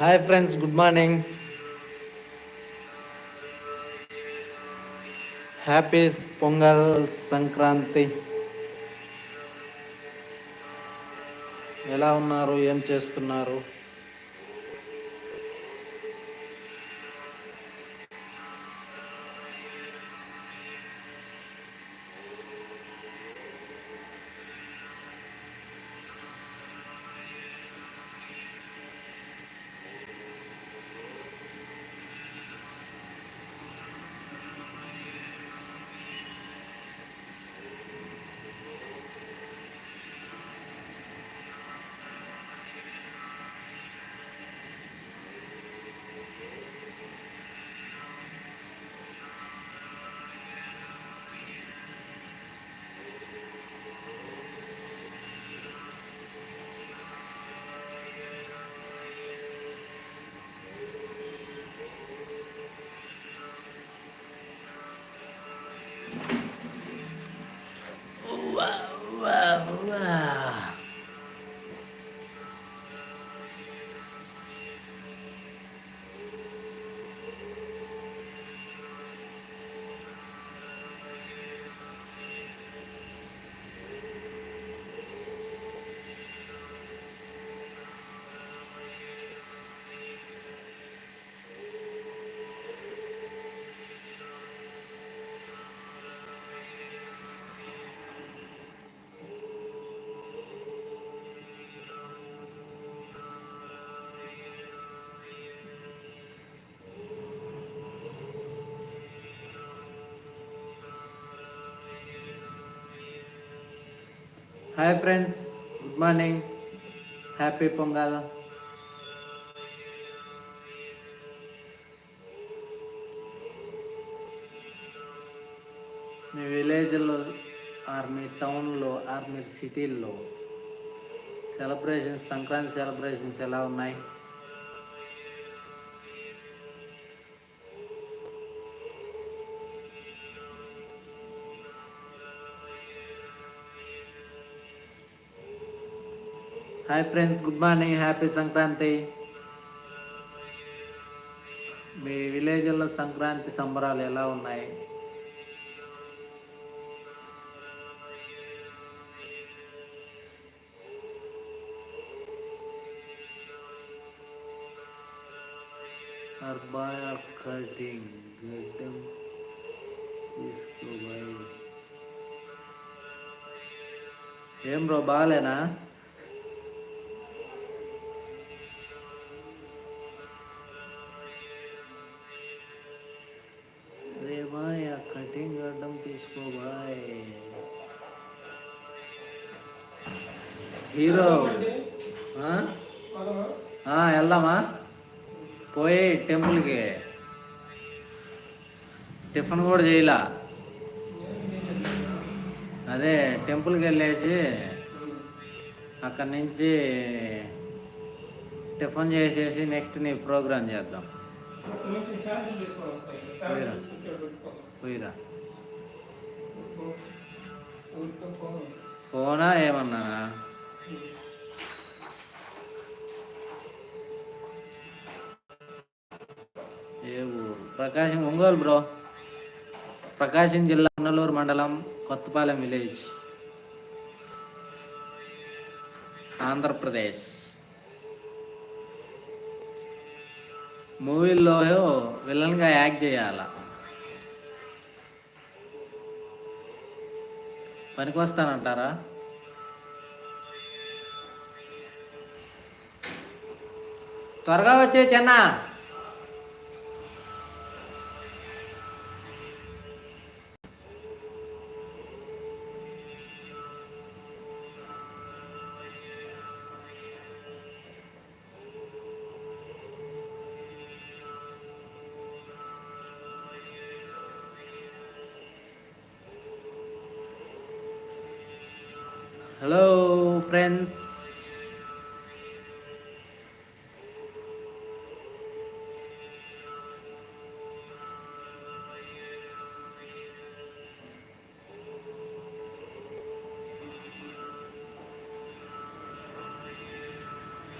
Hi friends good morning happy Pongal Sankranti ఎలా ఉన్నారు? ఏం చేస్తున్నారు? Hi friends good morning happy Pongal మీ విలేజ్లో ఆర్ మీ టౌన్లో ఆర్ మీ సిటీల్లో సెలబ్రేషన్స్ సంక్రాంతి సెలబ్రేషన్స్ ఎలా ఉన్నాయి? Hi friends good morning happy Sankranti మీ విలేజ్లో సంక్రాంతి సంబరాలు ఎలా ఉన్నాయి? అర్బాయ్ కటింగ్ గడ్డం తీసుకోబాయి ఏం బ్రో బాగాలేనా? టిఫిన్ కూడా చేయలే. అదే టెంపుల్కి వెళ్ళేసి అక్కడి నుంచి టిఫిన్ చేసేసి నెక్స్ట్ నీ ప్రోగ్రామ్ చేద్దాం. పోయిరా. పోయిరా. ఫోనా ఏమన్నానా? ఏ ఊరు? ప్రకాశం ఒంగోలు బ్రో. ప్రకాశం జిల్లా ఉన్నలూరు మండలం కొత్తపాలెం విలేజ్ ఆంధ్రప్రదేశ్. మూవీల్లో విలన్గా యాక్ట్ చేయాల? పనికొస్తానంటారా? త్వరగా వచ్చే చెన్న.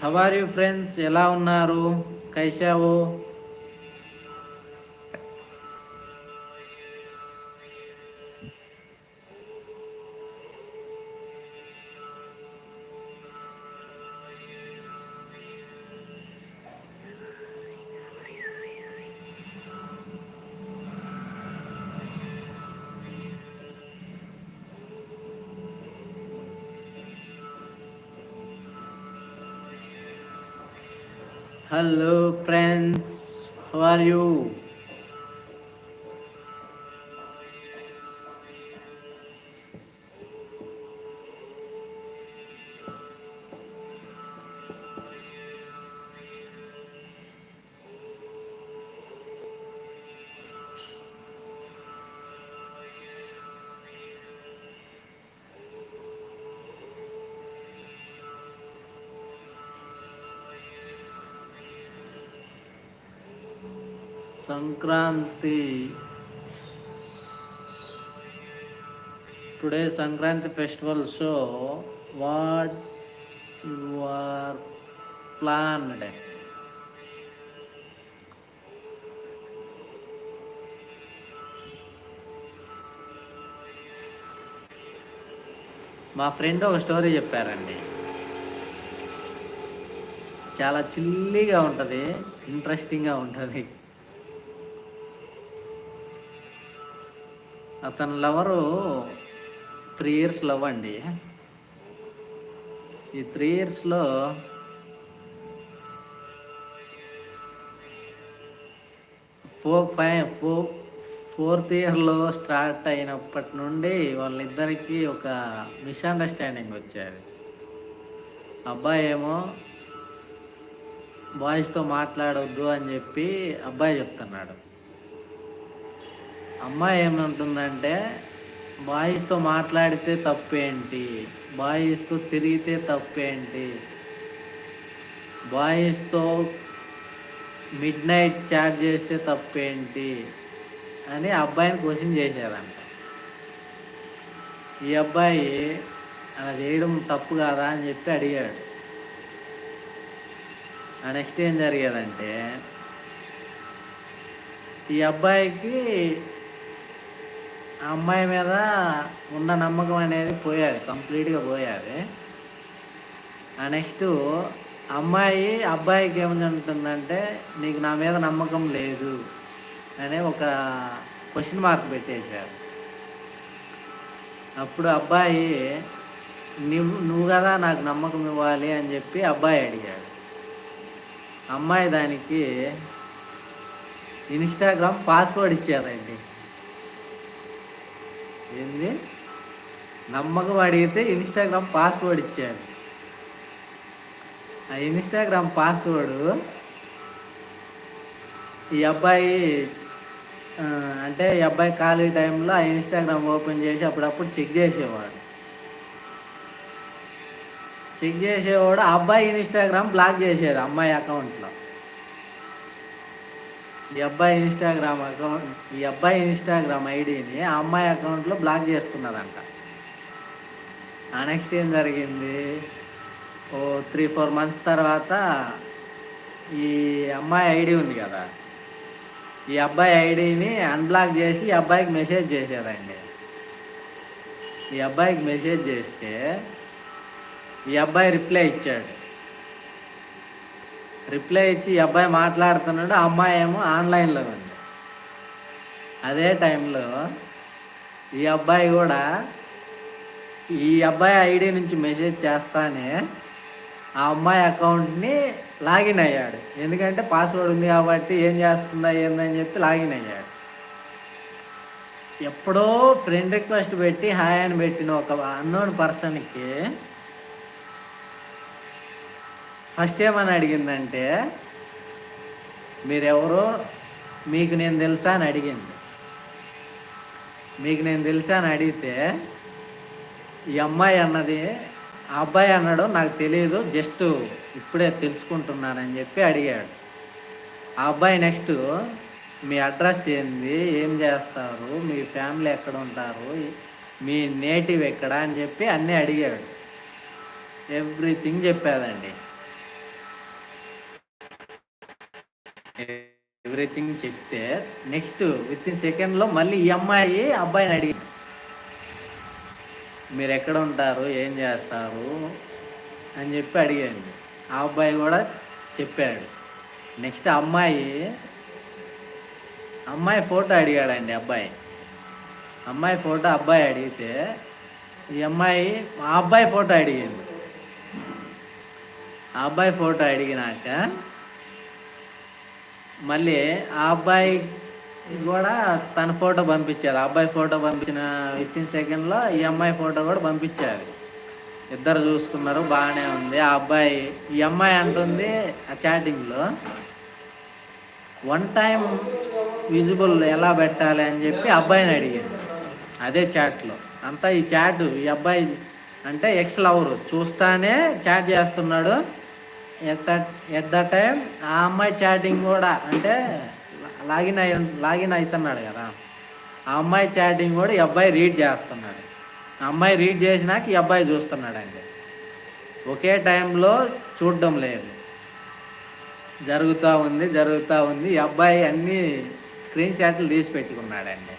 హవార్ యూ ఫ్రెండ్స్ ఎలా ఉన్నారు? కైసావు? Sankranti. Today Sankranti festival so what you are planned మా ఫ్రెండ్ ఒక స్టోరీ చెప్పారండి. చాలా చిల్లీగా ఉంటుంది ఇంట్రెస్టింగ్గా ఉంటుంది. అతని లవరు త్రీ ఇయర్స్ లవ్ అండి. ఈ త్రీ ఇయర్స్లో ఫోర్ ఫైవ్ ఫోర్ ఫోర్త్ ఇయర్లో స్టార్ట్ అయినప్పటి నుండి వాళ్ళిద్దరికీ ఒక మిస్అండర్స్టాండింగ్ వచ్చేది అబ్బాయి ఏమో బాయ్స్తో మాట్లాడొద్దు అని చెప్పి అబ్బాయి చెప్తున్నాడు. అమ్మాయి ఏమంటుందంటే బాయ్స్తో మాట్లాడితే తప్పేంటి? బాయ్స్తో తిరిగితే తప్పేంటి? బాయ్స్తో మిడ్ నైట్ చాట్ చేస్తే తప్పేంటి? అని అబ్బాయిని క్వశ్చన్ చేశారంట. ఈ అబ్బాయి అలా చేయడం తప్పు కాదా? అని చెప్పి అడిగాడు. ఆ నెక్స్ట్ ఏం జరిగేదంటే ఈ అబ్బాయికి ఆ అమ్మాయి మీద ఉన్న నమ్మకం అనేది పోయాది కంప్లీట్గా పోయాది ఆ నెక్స్ట్ అమ్మాయి అబ్బాయికి ఏమంటుందంటే నీకు నా మీద నమ్మకం లేదు అనే ఒక క్వశ్చన్ మార్క్ పెట్టేశారు. అప్పుడు అబ్బాయి నువ్వు నువ్వు కదా నాకు నమ్మకం ఇవ్వాలి అని చెప్పి అబ్బాయి అడిగాడు. అమ్మాయి దానికి ఇన్స్టాగ్రామ్ పాస్వర్డ్ ఇచ్చారండి ఏంది? నమ్మకం అడిగితే ఇన్స్టాగ్రామ్ పాస్వర్డ్ ఇచ్చాను ఆ ఇన్స్టాగ్రామ్ పాస్వర్డ్ ఈ అబ్బాయి అంటే ఈ అబ్బాయి ఖాళీ టైంలో ఆ ఇన్స్టాగ్రామ్ ఓపెన్ చేసి అప్పుడప్పుడు చెక్ చేసేవాడు. చెక్ చేసేవాడు ఆ అబ్బాయి ఇన్స్టాగ్రామ్ బ్లాక్ చేసేది అమ్మాయి అకౌంట్ ఈ అబ్బాయి ఇన్స్టాగ్రామ్ అకౌంట్ ఈ అబ్బాయి ఇన్స్టాగ్రామ్ ఐడిని ఆ అమ్మాయి అకౌంట్లో బ్లాక్ చేసుకున్నదంట ఆ నెక్స్ట్ ఏం జరిగింది? ఓ త్రీ ఫోర్ మంత్స్ తర్వాత ఈ అమ్మాయి ఐడి ఉంది కదా. ఈ అబ్బాయి ఐడిని అన్బ్లాక్ చేసి ఈ అబ్బాయికి మెసేజ్ చేశారండి. ఈ అబ్బాయికి మెసేజ్ చేస్తే ఈ అబ్బాయి రిప్లై ఇచ్చాడు. రిప్లై ఇచ్చి ఈ అబ్బాయి మాట్లాడుతున్నాడు ఆ అమ్మాయి ఏమో ఆన్లైన్లో ఉంది. అదే టైంలో ఈ అబ్బాయి కూడా ఈ అబ్బాయి ఐడి నుంచి మెసేజ్ చేస్తానే ఆ అమ్మాయి అకౌంట్ని లాగిన్ అయ్యాడు. ఎందుకంటే పాస్వర్డ్ ఉంది కాబట్టి ఏం చేస్తుందా ఏందని చెప్పి లాగిన్ అయ్యాడు. ఎప్పుడో ఫ్రెండ్ రిక్వెస్ట్ పెట్టి హాయ్ అని పెట్టిన ఒక అన్నోన్ పర్సన్కి ఫస్ట్ ఏమని అడిగిందంటే మీరెవరో మీకు నేను తెలుసా అని అడిగింది. మీకు నేను తెలుసా అని అడిగితే ఈ అమ్మాయి అన్నది ఆ అబ్బాయి అన్నాడు నాకు తెలియదు జస్ట్ ఇప్పుడే తెలుసుకుంటున్నానని చెప్పి అడిగాడు. ఆ అబ్బాయి నెక్స్ట్ మీ అడ్రస్ ఏంది? ఏం చేస్తారు? మీ ఫ్యామిలీ ఎక్కడ ఉంటారు? మీ నేటివ్ ఎక్కడ? అని చెప్పి అన్నీ అడిగాడు. ఎవ్రీథింగ్ చెప్పాదండి. ఎవ్రీథింగ్ చెప్తే నెక్స్ట్ విత్ ఇన్ సెకండ్లో మళ్ళీ ఈ అమ్మాయి అబ్బాయిని అడిగి మీరు ఎక్కడ ఉంటారు? ఏం చేస్తారు? అని చెప్పి అడిగాను ఆ అబ్బాయి కూడా చెప్పాడు. నెక్స్ట్ అమ్మాయి అమ్మాయి ఫోటో అడిగాడండి అబ్బాయి. అమ్మాయి ఫోటో అబ్బాయి అడిగితే ఈ అమ్మాయి ఆ అబ్బాయి ఫోటో అడిగింది. ఆ అబ్బాయి ఫోటో అడిగినాక మళ్ళీ ఆ అబ్బాయి కూడా తన ఫోటో పంపించారు. ఆ అబ్బాయి ఫోటో పంపించిన విత్ ఇన్ సెకండ్లో ఈ అమ్మాయి ఫోటో కూడా పంపించారు. ఇద్దరు చూసుకున్నారు బాగానే ఉంది. ఆ అబ్బాయి ఈ అమ్మాయి అంటుంది ఆ చాటింగ్లో వన్ టైం విజిబుల్ ఎలా పెట్టాలి? అని చెప్పి అబ్బాయిని అడిగాడు. అదే చాట్లో. అంతా ఈ చాట్ ఈ అబ్బాయి అంటే ఎక్స్ లవరు. చూస్తానే చాట్ చేస్తున్నాడు. ఎట్ ఎట్ ద టైం ఆ అమ్మాయి చాటింగ్ కూడా అంటే లాగిన్ అయి లాగిన్ అవుతున్నాడు కదా. ఆ అమ్మాయి చాటింగ్ కూడా ఈ అబ్బాయి రీడ్ చేస్తున్నాడు. ఆ అమ్మాయి రీడ్ చేసినాక ఈ అబ్బాయి చూస్తున్నాడండి. ఒకే టైంలో చూడడం లేదు. జరుగుతూ ఉంది జరుగుతూ ఉంది. ఈ అబ్బాయి అన్నీ స్క్రీన్ షాట్లు తీసి పెట్టుకున్నాడండి.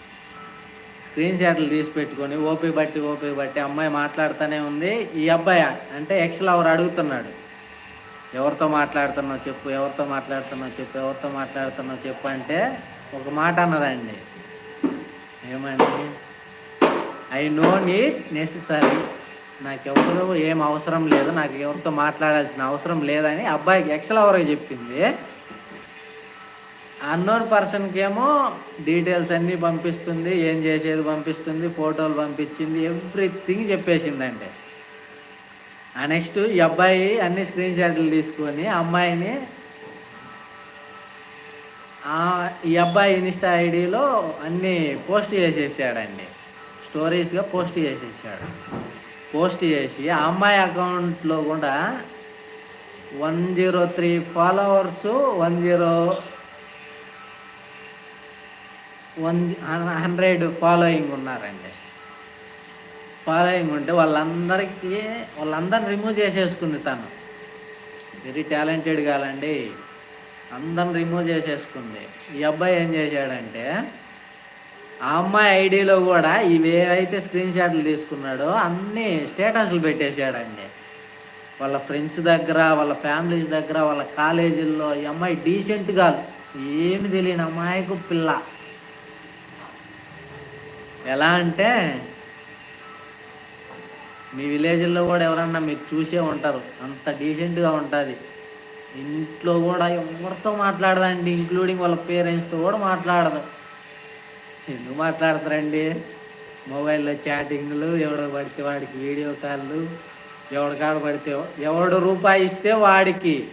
స్క్రీన్ షాట్లు తీసి పెట్టుకొని ఓపి బట్టి ఓపి బట్టి అమ్మాయి మాట్లాడుతూనే ఉంది. ఈ అబ్బాయి అంటే ఎక్స్ లవర్ అడుగుతున్నాడు. ఎవరితో మాట్లాడుతున్నావు చెప్పు ఎవరితో మాట్లాడుతున్నావు చెప్పు ఎవరితో మాట్లాడుతున్నావు చెప్పు అంటే ఒక మాట అన్నదండి. ఏమండి? ఐ నో నీట్ నెససరీ నాకు ఎవరు ఏం అవసరం లేదు నాకు ఎవరితో మాట్లాడాల్సిన అవసరం లేదని అబ్బాయికి ఎక్సల్ ఎవరికి చెప్పింది. అన్నోన్ పర్సన్కి ఏమో డీటెయిల్స్ అన్నీ పంపిస్తుంది ఏం చేసేది పంపిస్తుంది ఫోటోలు పంపించింది ఎవ్రీథింగ్ చెప్పేసిందండి. ఆ నెక్స్ట్ ఈ అబ్బాయి అన్ని స్క్రీన్ షాట్లు తీసుకొని అమ్మాయిని ఈ అబ్బాయి ఇన్స్టా ఐడిలో అన్నీ పోస్ట్ చేసేసాడండి. స్టోరీస్గా పోస్ట్ చేసేసాడు. పోస్ట్ చేసి ఆ అమ్మాయి అకౌంట్లో కూడా one zero three followers one zero one hundred following ఉన్నారండి. ఫాలోయింగ్ ఉంటే వాళ్ళందరికీ వాళ్ళందరిని రిమూవ్ చేసేసుకుంది తను. వెరీ టాలెంటెడ్ కాలండి. అందరిని రిమూవ్ చేసేసుకుంది. ఈ అబ్బాయి ఏం చేశాడంటే ఆ అమ్మాయి ఐడిలో కూడా ఇవి స్క్రీన్ షాట్లు తీసుకున్నాడో అన్నీ స్టేటస్లు పెట్టేశాడండి. వాళ్ళ ఫ్రెండ్స్ దగ్గర వాళ్ళ ఫ్యామిలీస్ దగ్గర వాళ్ళ కాలేజీల్లో ఈ అమ్మాయి డీసెంట్ కాదు. ఏమి తెలియని అమ్మాయికు పిల్ల. ఎలా అంటే మీ విలేజ్లో కూడా ఎవరన్నా మీరు చూసే ఉంటారు. అంత డీసెంట్గా ఉంటుంది. ఇంట్లో కూడా ఎవరితో మాట్లాడదండి. ఇంక్లూడింగ్ వాళ్ళ పేరెంట్స్తో కూడా మాట్లాడదు. ఎందుకు మాట్లాడతారండి? మొబైల్లో చాటింగ్లు ఎవడ పడితే వాడికి వీడియో కాళ్ళు ఎవడ కాడ పడితే ఎవడు రూపాయి ఇస్తే వాడికి.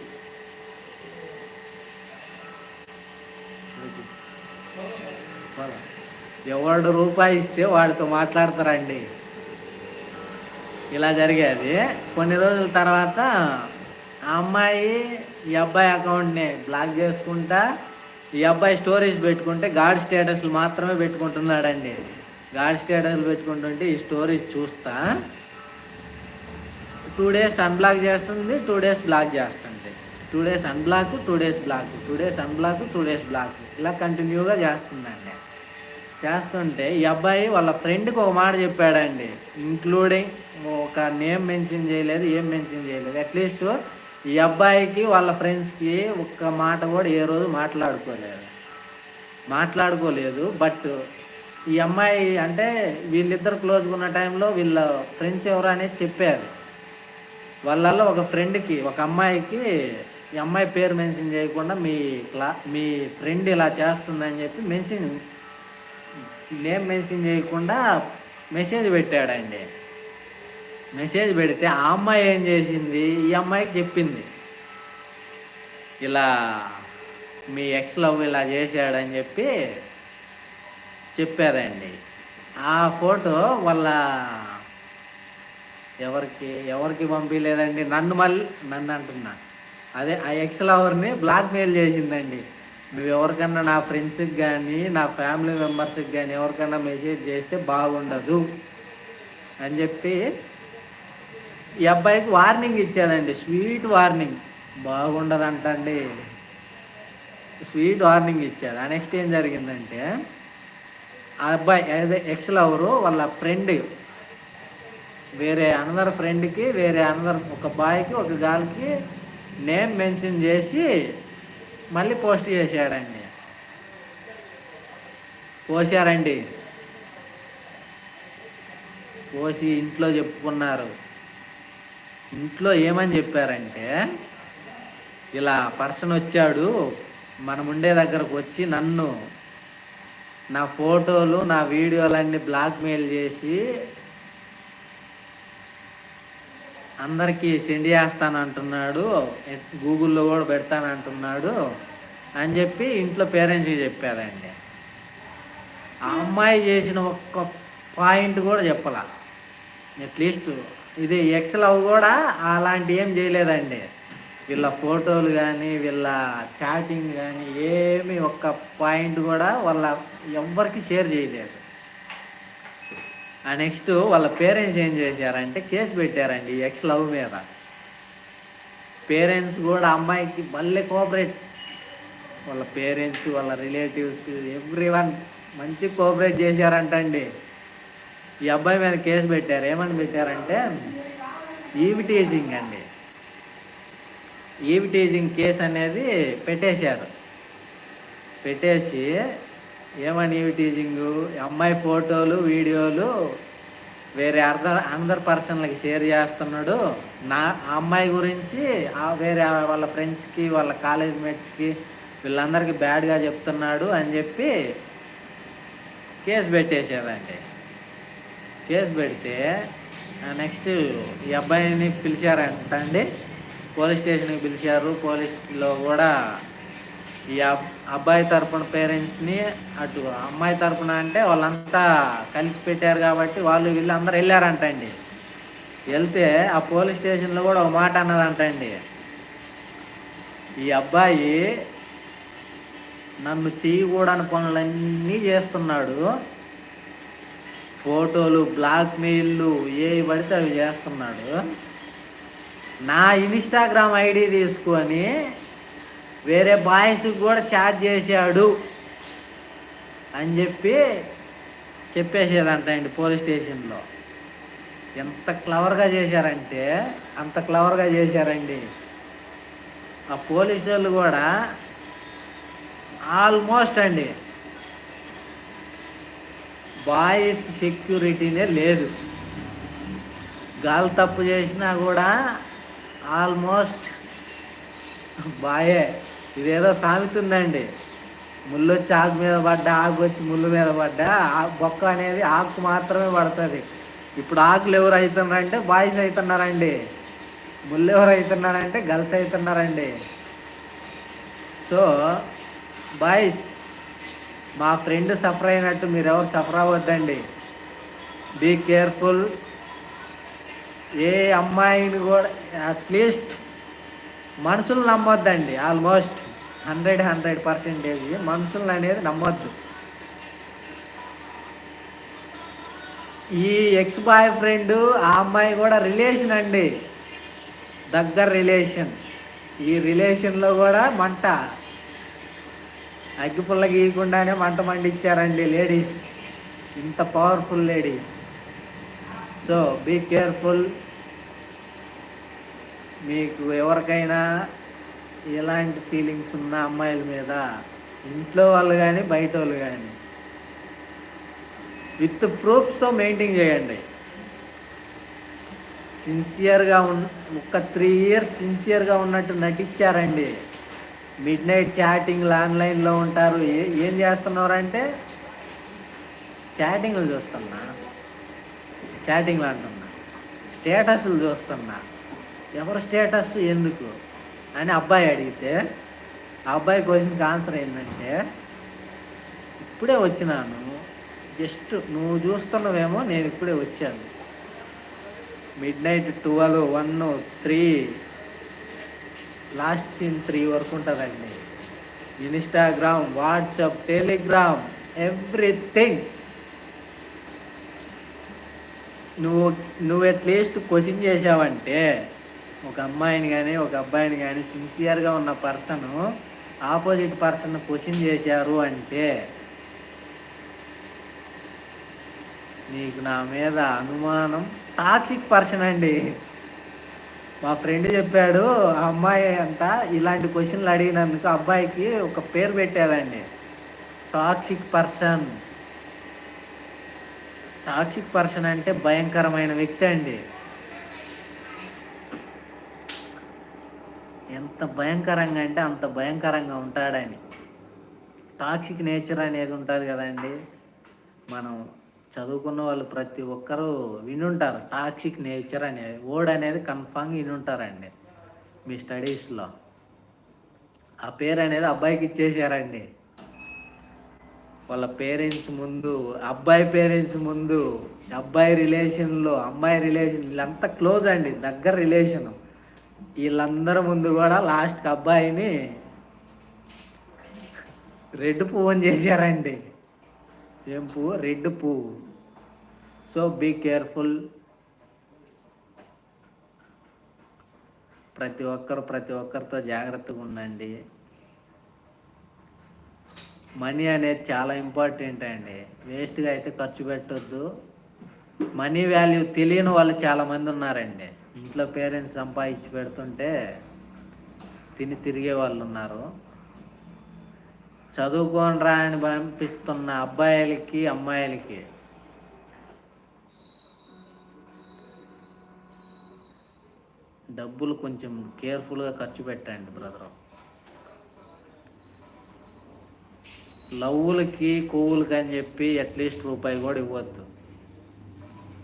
ఎవడు రూపాయి ఇస్తే వాడితో మాట్లాడతారండి. ఇలా జరిగేది. కొన్ని రోజుల తర్వాత ఆ అమ్మాయి ఈ అబ్బాయి అకౌంట్ని బ్లాక్ చేసుకుంటా ఈ అబ్బాయి స్టోరీస్ పెట్టుకుంటే గాడ్ స్టేటస్లు మాత్రమే పెట్టుకుంటున్నాడండి. గాడ్ స్టేటస్లు పెట్టుకుంటుంటే ఈ స్టోరీస్ చూస్తా. టూ డేస్ అన్బ్లాక్ చేస్తుంది టూ డేస్ బ్లాక్ చేస్తుంది two days unblock two days block two days unblock two days block. ఇలా కంటిన్యూగా చేస్తుందండి. చేస్తుంటే ఈ అబ్బాయి వాళ్ళ ఫ్రెండ్కి ఒక మాట చెప్పాడండి ఇంక్లూడింగ్ ఒక నేమ్ మెన్షన్ చేయలేదు ఏం మెన్షన్ చేయలేదు. అట్లీస్ట్ ఈ అబ్బాయికి వాళ్ళ ఫ్రెండ్స్కి ఒక్క మాట కూడా ఏ రోజు మాట్లాడుకోలేదు. మాట్లాడుకోలేదు బట్ ఈ అమ్మాయి అంటే వీళ్ళిద్దరు క్లోజ్గా ఉన్న టైంలో వీళ్ళ ఫ్రెండ్స్ ఎవరు అనేది చెప్పారు. వాళ్ళల్లో ఒక ఫ్రెండ్కి ఒక అమ్మాయికి ఈ అమ్మాయి పేరు మెన్షన్ చేయకుండా మీ క్లా మీ ఫ్రెండ్ ఇలా చేస్తుందని చెప్పి మెన్షన్ నేమ్ మెన్షన్ చేయకుండా మెసేజ్ పెట్టాడండి మెసేజ్ పెడితే ఆ అమ్మాయి ఏం చేసింది? ఈ అమ్మాయికి చెప్పింది. ఇలా మీ ఎక్స్ లవ్ ఇలా చేశాడని చెప్పి చెప్పారండి. ఆ ఫోటో వాళ్ళ ఎవరికి ఎవరికి పంపించలేదండి నన్ను మళ్ళీ నన్ను అంటున్నా. అదే ఆ ఎక్స్ లవర్ని బ్లాక్మెయిల్ చేసిందండి. నువ్వు ఎవరికన్నా నా ఫ్రెండ్స్కి కానీ నా ఫ్యామిలీ మెంబర్స్కి కానీ ఎవరికన్నా మెసేజ్ చేస్తే బాగుండదు అని చెప్పి ఈ అబ్బాయికి వార్నింగ్ ఇచ్చాదండి స్వీట్ వార్నింగ్ బాగుండదంటండి. స్వీట్ వార్నింగ్ ఇచ్చాడు. ఆ నెక్స్ట్ ఏం జరిగిందంటే ఆ అబ్బాయి అదే ఎక్స్ లవరు వాళ్ళ ఫ్రెండ్ వేరే అనదర్ ఫ్రెండ్కి వేరే అనదర్ ఒక బాయ్కి ఒక గాల్కి నేమ్ మెన్షన్ చేసి మళ్ళీ పోస్ట్ చేశాడండి. పోసారండి పోసి ఇంట్లో చెప్పుకున్నారు. ఇంట్లో ఏమని చెప్పారంటే ఇలా పర్సన్ వచ్చాడు మనం ఉండే దగ్గరకు వచ్చి నన్ను నా ఫోటోలు నా వీడియోలన్నీ బ్లాక్మెయిల్ చేసి అందరికీ సెండ్ చేస్తానంటున్నాడు గూగుల్లో కూడా పెడతానంటున్నాడు అని చెప్పి ఇంట్లో పేరెంట్స్కి చెప్పారండి ఆ అమ్మాయి చేసిన ఒక్క పాయింట్ కూడా చెప్పాల. అట్లీస్ట్ ఇది ఎక్స్ లవ్ కూడా అలాంటి ఏం చేయలేదండి. వీళ్ళ ఫోటోలు కానీ వీళ్ళ చాటింగ్ కానీ ఏమి ఒక్క పాయింట్ కూడా వాళ్ళ ఎవ్వరికి షేర్ చేయలేదు. ఆ నెక్స్ట్ వాళ్ళ పేరెంట్స్ ఏం చేశారంటే కేసు పెట్టారండి ఎక్స్ లవ్ మీద. పేరెంట్స్ కూడా అమ్మాయికి భలే కోఆపరేట్ వాళ్ళ పేరెంట్స్ వాళ్ళ రిలేటివ్స్ ఎవ్రీ వన్ మంచి కోఆపరేట్ చేశారంటండి. ఈ అబ్బాయి మీద కేసు పెట్టారు. ఏమని పెట్టారంటే ఈవిటేజింగ్ అండి. ఈవిటేజింగ్ కేసు అనేది పెట్టేశారు. పెట్టేసి ఏమని ఈవిటీజింగు? అమ్మాయి ఫోటోలు వీడియోలు వేరే అర్ధ అందర్ పర్సన్లకి షేర్ చేస్తున్నాడు. నా అమ్మాయి గురించి వేరే వాళ్ళ ఫ్రెండ్స్కి వాళ్ళ కాలేజ్ మేట్స్కి వీళ్ళందరికీ బ్యాడ్గా చెప్తున్నాడు అని చెప్పి కేసు పెట్టేసేదండి కేసు పెడితే నెక్స్ట్ ఈ అబ్బాయిని పిలిచారంట అండి. పోలీస్ స్టేషన్కి పిలిచారు. పోలీస్లో కూడా ఈ అబ్బాయి తరపున పేరెంట్స్ని అటు అమ్మాయి తరపున అంటే వాళ్ళంతా కలిసి పెట్టారు కాబట్టి వాళ్ళు వీళ్ళు అందరు వెళ్ళారంటండి వెళ్తే ఆ పోలీస్ స్టేషన్లో కూడా ఒక మాట అన్నదంటండి ఈ అబ్బాయి నన్ను చేయకూడని పనులన్నీ చేస్తున్నాడు. ఫోటోలు బ్లాక్మెయిల్లు ఏ పడితే అవి చేస్తున్నాడు. నా ఇన్స్టాగ్రామ్ ఐడి తీసుకొని వేరే బాయ్స్కి కూడా చాట్ చేశాడు అని చెప్పి చెప్పేసేదంట అండి పోలీస్ స్టేషన్లో. ఎంత క్లవర్గా చేశారంటే అంత క్లవర్గా చేశారండి. ఆ పోలీసు వాళ్ళు కూడా ఆల్మోస్ట్ అండి బాయ్స్కి సెక్యూరిటీనే లేదు. గాలి తప్పు చేసినా కూడా ఆల్మోస్ట్ బాయే. ఇదేదో సామెత ఉందండి ముళ్ళు వచ్చి ఆకు మీద పడ్డా ఆకు వచ్చి ముళ్ళు మీద పడ్డా ఆ బొక్క అనేది ఆకు మాత్రమే పడుతుంది. ఇప్పుడు ఆకులు ఎవరు అవుతున్నారంటే బాయ్స్ అవుతున్నారండి ముళ్ళు ఎవరు అవుతున్నారంటే గర్ల్స్ అవుతున్నారండి సో బాయ్స్ మా ఫ్రెండ్ సఫర్ అయినట్టు మీరు ఎవరు సఫర్ అవ్వద్దండి. బీ కేర్ఫుల్ ఏ అమ్మాయిని కూడా అట్లీస్ట్ మనుషులు నమ్మొద్దండి. ఆల్మోస్ట్ హండ్రెడ్ హండ్రెడ్ పర్సెంటేజ్ మనుషులను అనేది నమ్మొద్దు. ఈ ఎక్స్ బాయ్ ఫ్రెండ్ ఆ అమ్మాయి కూడా రిలేషన్ అండి. దగ్గర రిలేషన్ ఈ రిలేషన్లో కూడా మంట. అగ్గిపుల్ల గీయకుండానే మంట మండించారండి లేడీస్. ఇంత powerful ladies. So be careful మీకు ఎవరికైనా ఎలాంటి ఫీలింగ్స్ ఉన్న అమ్మాయిల మీద ఇంట్లో వాళ్ళు కానీ బయట వాళ్ళు కానీ విత్ ప్రూఫ్స్తో మెయింటైన్ చేయండి. సిన్సియర్గా ఉన్ ఒక త్రీ ఇయర్స్ సిన్సియర్గా ఉన్నట్టు నటించారండి. మిడ్ నైట్ చాటింగ్లు ఆన్లైన్లో ఉంటారు. ఏం ఏం చేస్తున్నారంటే చాటింగ్లు చూస్తున్నా. చాటింగ్లు అంటున్నా. స్టేటస్లు చూస్తున్నా. ఎవరు స్టేటస్ ఎందుకు అని అబ్బాయి అడిగితే ఆ అబ్బాయి క్వశ్చన్కి ఆన్సర్ ఏంటంటే ఇప్పుడే వచ్చినాను. జస్ట్ నువ్వు చూస్తున్నావేమో నేను ఇప్పుడే వచ్చాను. Midnight twelve one three last seen three వరకు ఉంటుందండి. ఇన్స్టాగ్రామ్ వాట్సాప్ టెలిగ్రామ్ ఎవ్రీథింగ్ నువ్వు నువ్వు అట్లీస్ట్ క్వశ్చన్ చేసావంటే ఒక అమ్మాయిని కానీ ఒక అబ్బాయిని కానీ సిన్సియర్గా ఉన్న పర్సను ఆపోజిట్ పర్సన్ క్వశ్చన్ చేశారు అంటే నీకు నా మీద అనుమానం టాక్సిక్ పర్సన్ అండి. మా ఫ్రెండ్ చెప్పాడు ఆ అమ్మాయి అంట ఇలాంటి క్వశ్చన్లు అడిగినందుకు అబ్బాయికి ఒక పేరు పెట్టారండి టాక్సిక్ పర్సన్ టాక్సిక్ పర్సన్ అంటే భయంకరమైన వ్యక్తి అండి. ఎంత భయంకరంగా అంటే అంత భయంకరంగా ఉంటాడని. టాక్సిక్ నేచర్ అనేది ఉంటుంది కదండి. మనం చదువుకున్న వాళ్ళు ప్రతి ఒక్కరూ వినుంటారు. టాక్సిక్ నేచర్ అనేది ఓడ్ అనేది కన్ఫామ్గా వినుంటారండి. మీ స్టడీస్లో. ఆ పేరు అనేది అబ్బాయికి ఇచ్చేసారండి వాళ్ళ పేరెంట్స్ ముందు అబ్బాయి పేరెంట్స్ ముందు అబ్బాయి రిలేషన్లో అమ్మాయి రిలేషన్ వీళ్ళంతా క్లోజ్ అండి దగ్గర రిలేషన్. వీళ్ళందరి ముందు కూడా లాస్ట్కి అబ్బాయిని రెడ్ ఫోన్ చేశారండి. ఏం పువ్వు రెడ్ పువ్వు సో బీ కేర్ఫుల్. ప్రతి ఒక్కరు ప్రతి ఒక్కరితో జాగ్రత్తగా ఉండండి. మనీ అనేది చాలా ఇంపార్టెంట్ అండి. వేస్ట్గా అయితే ఖర్చు పెట్టొద్దు. మనీ వాల్యూ తెలియని వాళ్ళు చాలామంది ఉన్నారండి. ఇంట్లో పేరెంట్స్ సంపాదించి పెడుతుంటే తిని తిరిగే వాళ్ళు ఉన్నారు. చదువుకోనరా అని పంపిస్తున్న అబ్బాయిలకి అమ్మాయిలకి. డబ్బులు కొంచెం కేర్ఫుల్గా ఖర్చు పెట్టండి బ్రదర్. లవ్వులకి కొవ్వులకి అని చెప్పి అట్లీస్ట్ రూపాయి కూడా ఇవ్వద్దు.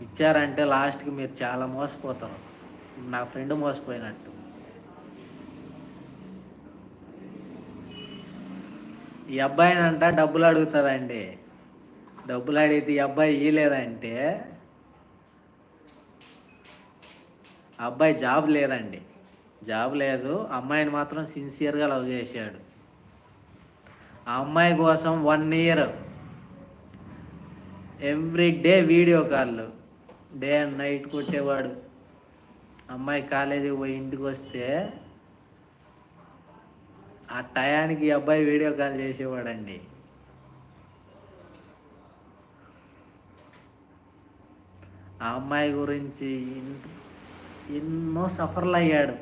ఇచ్చారంటే లాస్ట్కి మీరు చాలా మోసపోతారు. నా ఫ్రెండ్ మోసపోయినట్టు ఈ అబ్బాయిని అంట డబ్బులు అడుగుతుందండి డబ్బులు అడిగితే ఈ అబ్బాయి ఇయ్యలేదంటే అబ్బాయి జాబ్ లేదండి. జాబ్ లేదు. అమ్మాయిని మాత్రం సిన్సియర్గా లవ్ చేశాడు. ఆ అమ్మాయి కోసం one year every day video call day and night కొట్టేవాడు. అమ్మాయి కాలేజీకి పోయి ఇంటికి వస్తే ఆ టయానికి అబ్బాయి వీడియో కాల్ చేసేవాడండి. ఆ అమ్మాయి గురించి ఎన్నో సఫర్లు అయ్యాడు.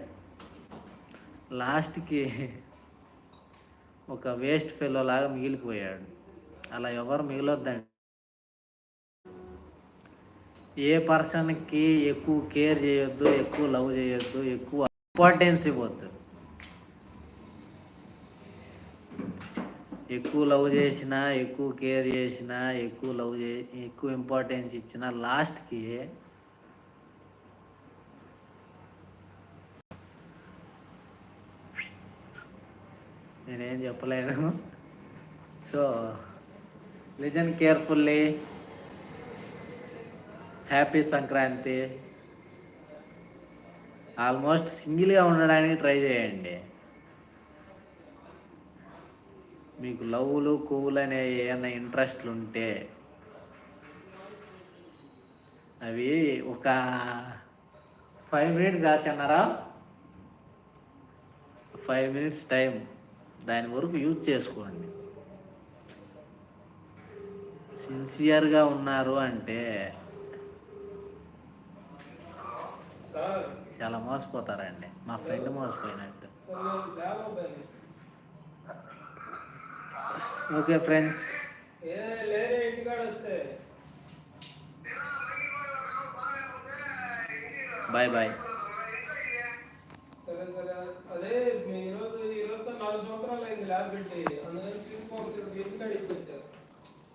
లాస్ట్కి ఒక వేస్ట్ ఫెలో లాగా మిగిలిపోయాడు. అలా ఎవరు మిగిలొద్దండి. ఏ పర్సన్కి ఎక్కువ కేర్ చేయొద్దు ఎక్కువ లవ్ చేయొద్దు ఎక్కువ ఇంపార్టెన్స్ ఇవ్వద్దు ఎక్కువ లవ్ చేసినా ఎక్కువ కేర్ చేసినా ఎక్కువ లవ్ చే ఎక్కువ ఇంపార్టెన్స్ ఇచ్చినా లాస్ట్కి నేనేం చెప్పలేను. So listen carefully happy Sankranti almost సింగిల్గా ఉండడానికి ట్రై చేయండి. మీకు లవ్లు కొవ్వులు అనే ఏమైనా ఇంట్రెస్ట్లు ఉంటే అవి ఒక ఫైవ్ మినిట్స్ దాచన్నారా ఫైవ్ మినిట్స్ టైం దాని వరకు యూజ్ చేసుకోండి. సిన్సియర్గా ఉన్నారు అంటే చాలా మోసపోతారండి. మా ఫ్రెండ్ మోసపోయినట్టు సార్ నేను ల్యాబ్ అబ్బాయిని. ఓకే ఫ్రెండ్స్ ఏ లేరే ఇంటికాడ వస్తే బాయ్ బాయ్ సరే సరే అదే మీ ఈరోజు ఈరోజుతో నాలుగు సంవత్సరాలు అయింది ల్యాబ్ పెట్టి అందుకని తీసుకొని ఇంటికాడ